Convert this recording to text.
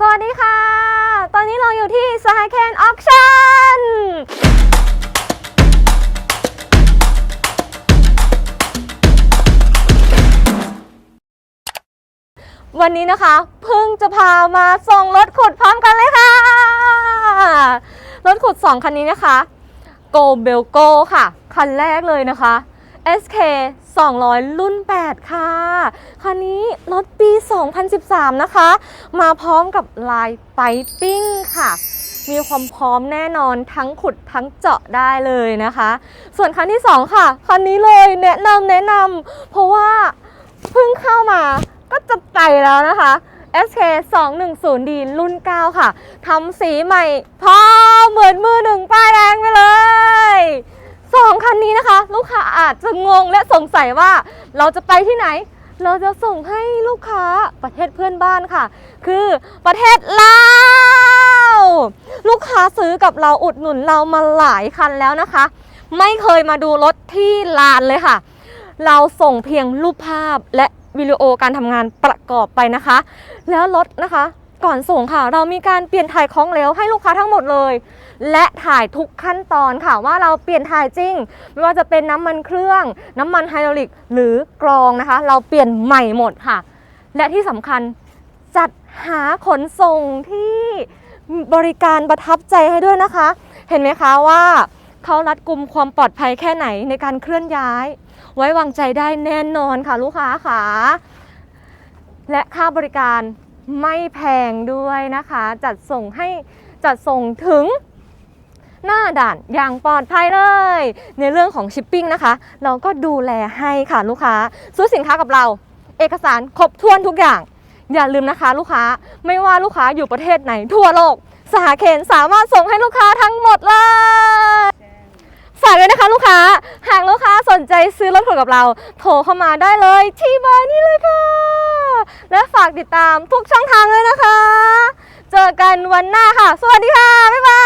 สวัสดีค่ะ ตอนนี้เราอยู่ที่สหเคนออคชั่น วันนี้นะคะเพิ่งจะพามาส่งรถขุดพร้อมกันเลยค่ะ รถขุด 2 คันนี้นะคะ Go b e l g o ค่ะ คันแรกเลยนะคะ SK 200 รุ่น 8 ค่ะ คันนี้รถปี 2013 นะคะ มาพร้อมกับลายไปปิ้งค่ะ มีความพร้อมแน่นอนทั้งขุดทั้งเจาะได้เลยนะคะ ส่วนคันที่ 2 ค่ะ คันนี้เลยแนะนำแนะนำเพราะว่าเพิ่งเข้ามาก็จะไปแล้วนะคะ SK 210D รุ่น 9 ค่ะทำสีใหม่พร้อมเหมือนมือหนึ่งป้ายแดงไปเลย กค้าอาจจะงงและสงสัยว่าเราจะไปที่ไหน เราจะส่งให้ลูกค้าประเทศเพื่อนบ้านค่ะ คือประเทศลาวลูกค้าซื้อกับเราอุดหนุนเรามาหลายคันแล้วนะคะ ไม่เคยมาดูรถที่ลานเลยค่ะ เราส่งเพียงรูปภาพและวิดีโอการทำงานประกอบไปนะคะ แล้วรถนะคะ ก่อนส่งค่ะ เรามีการเปลี่ยนถ่ายของเหลวให้ลูกค้าทั้งหมดเลย และถ่ายทุกขั้นตอนค่ะ ว่าเราเปลี่ยนถ่ายจริง ไม่ว่าจะเป็นน้ำมันเครื่อง น้ำมันไฮดรอลิกหรือกรองนะคะ เราเปลี่ยนใหม่หมดค่ะ และที่สำคัญจัดหาขนส่งที่บริการประทับใจให้ด้วยนะคะ เห็นไหมคะว่าเขารัดกุมความปลอดภัยแค่ไหนในการเคลื่อนย้าย ไว้วางใจได้แน่นอนค่ะลูกค้าค่ะและค่าบริการ ไม่แพงด้วยนะคะ จัดส่งให้จัดส่งถึงหน้าด่านอย่างปลอดภัยเลย ในเรื่องของชิปปิ้งนะคะ เราก็ดูแลให้ค่ะลูกค้า ซื้อสินค้ากับเรา เอกสารครบถ้วนทุกอย่าง อย่าลืมนะคะลูกค้าไม่ว่าลูกค้าอยู่ประเทศไหนทั่วโลก สหเคนสามารถส่งให้ลูกค้าทั้งหมดเลยฝากด้วยนะคะลูกค้า หากลูกค้าสนใจซื้อรถขุดกับเรา โทรเข้ามาได้เลยที่เบอร์นี้เลยค่ะ และฝากติดตามทุกช่องทางเลยนะคะ เจอกันวันหน้าค่ะ สวัสดีค่ะ บ๊ายบาย